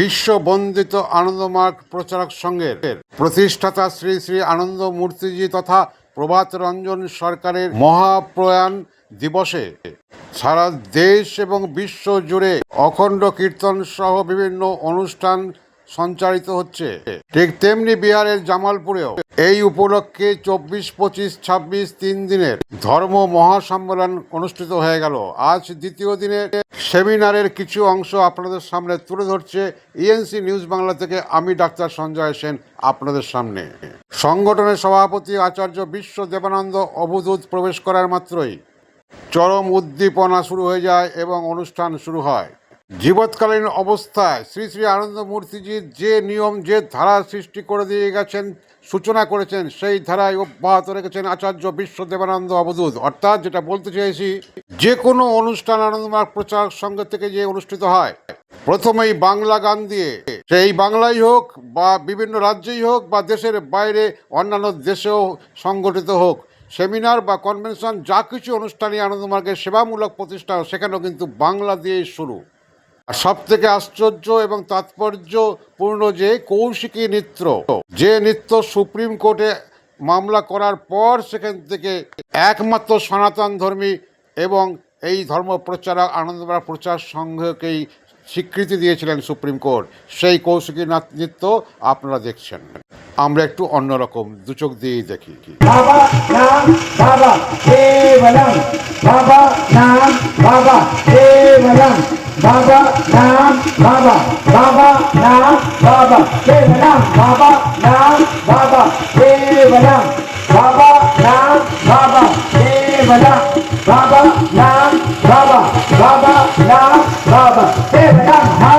বিশ্ব বন্দিত আনন্দমার্গ প্রচারক সংঘের প্রতিষ্ঠাতা শ্রী শ্রী আনন্দ মূর্তিজি তথা প্রভাত রঞ্জন সরকারের মহাপ্রয়াণ দিবসে সারা দেশ এবং বিশ্ব জুড়ে অখণ্ড কীর্তন সহ বিভিন্ন অনুষ্ঠান সঞ্চালিত হচ্ছে। ঠিক তেমনি বিহারের জামালপুরেও এই উপলক্ষে চব্বিশ, পঁচিশ, ছাব্বিশ তিন দিনের ধর্ম মহাসম্মেলন অনুষ্ঠিত হয়ে গেল। আজ দ্বিতীয় দিনের সেমিনারের কিছু অংশ আপনাদের সামনে তুলে ধরছে ইএনসি নিউজ বাংলা থেকে। আমি ডাক্তার সঞ্জয় সেন আপনাদের সামনে। সংগঠনের সভাপতি আচার্য বিশ্ব দেবানন্দ অবধূত প্রবেশ করার মাত্রই চরম উদ্দীপনা শুরু হয়ে যায় এবং অনুষ্ঠান শুরু হয়। জীবৎকালীন অবস্থায় শ্রী শ্রী আনন্দ মূর্তিজি যে নিয়ম, যে ধারা সৃষ্টি করে দিয়ে গেছেন, সূচনা করেছেন, সেই ধারায় অব্যাহত রেখেছেন আচার্য বিশ্ব দেবানন্দ অর্থাৎ যেটা বলতে চাইছি যে কোনো অনুষ্ঠান আনন্দমার্গ প্রচার সংঘ থেকে যে অনুষ্ঠিত হয়, প্রথমেই বাংলা গান দিয়ে, সেই বাংলাই হোক বা বিভিন্ন রাজ্যেই হোক বা দেশের বাইরে অন্যান্য দেশেও সংগঠিত হোক, সেমিনার বা কনভেনশন, যা কিছু অনুষ্ঠানই আনন্দমার্গের সেবামূলক প্রতিষ্ঠান সেখানেও কিন্তু বাংলা দিয়েই শুরু। আর সব থেকে আশ্চর্য এবং তাৎপর্যপূর্ণ যে কৌশিকী নৃত্য, যে নৃত্য সুপ্রিম কোর্টে মামলা করার পর সেখান থেকে একমাত্র সনাতন ধর্মী এবং এই ধর্ম প্রচারক আনন্দ প্রচার সংঘকেই স্বীকৃতি দিয়েছিলেন সুপ্রিম কোর্ট। সেই কৌশিকী নৃত্য আপনারা দেখছেন। আমরা একটু অন্যরকম, দু চোখ দিয়েই দেখি কি। বাবা বাবা বাবা বাবা बाबा नाम बाबा बाबा नाम बाबा केवलम बाबा नाम बाबा केवलम बाबा नाम बाबा केवलम बाबा नाम बाबा बाबा नाम बाबा केवलम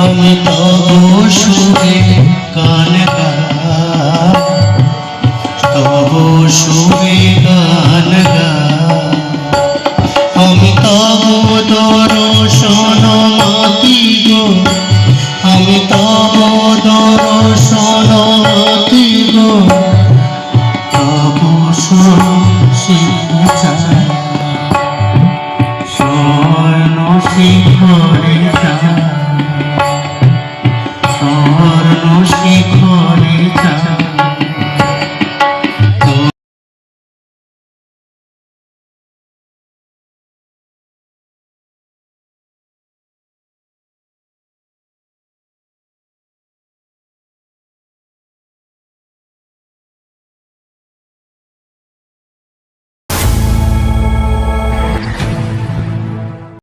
আমি তবু গান গাই তবু সুরে গান গাই।